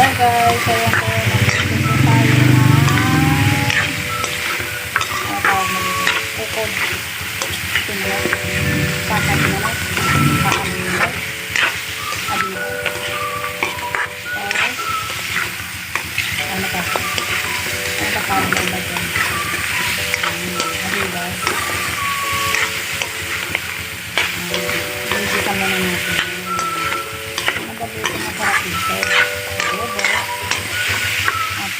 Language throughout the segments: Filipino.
Hello guys, ayan po, nandito tayo na ano tawag mo dito? Ukod. Tingnan. Kakalinat. Kakalinat. Adiyo. Tapos, ano ka? Ano ka tawag mo ba dyan? Adiyo. Hindi ka muna natin.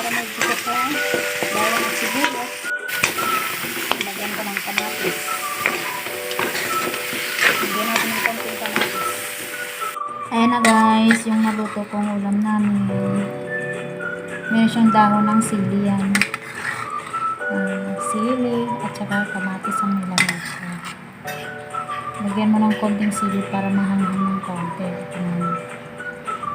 para magbisa sa bawang at sibuyas. Lagyan ko ng kamatis. Lagyan natin ng konting kamatis. Ayan na guys, yung naluto kong ulam namin. Meron siyang dahon ng sili yan. Ah, sili at saka kamatis ang nilaman siya. Lagyan mo ng konting sili para mahanghang ng konti.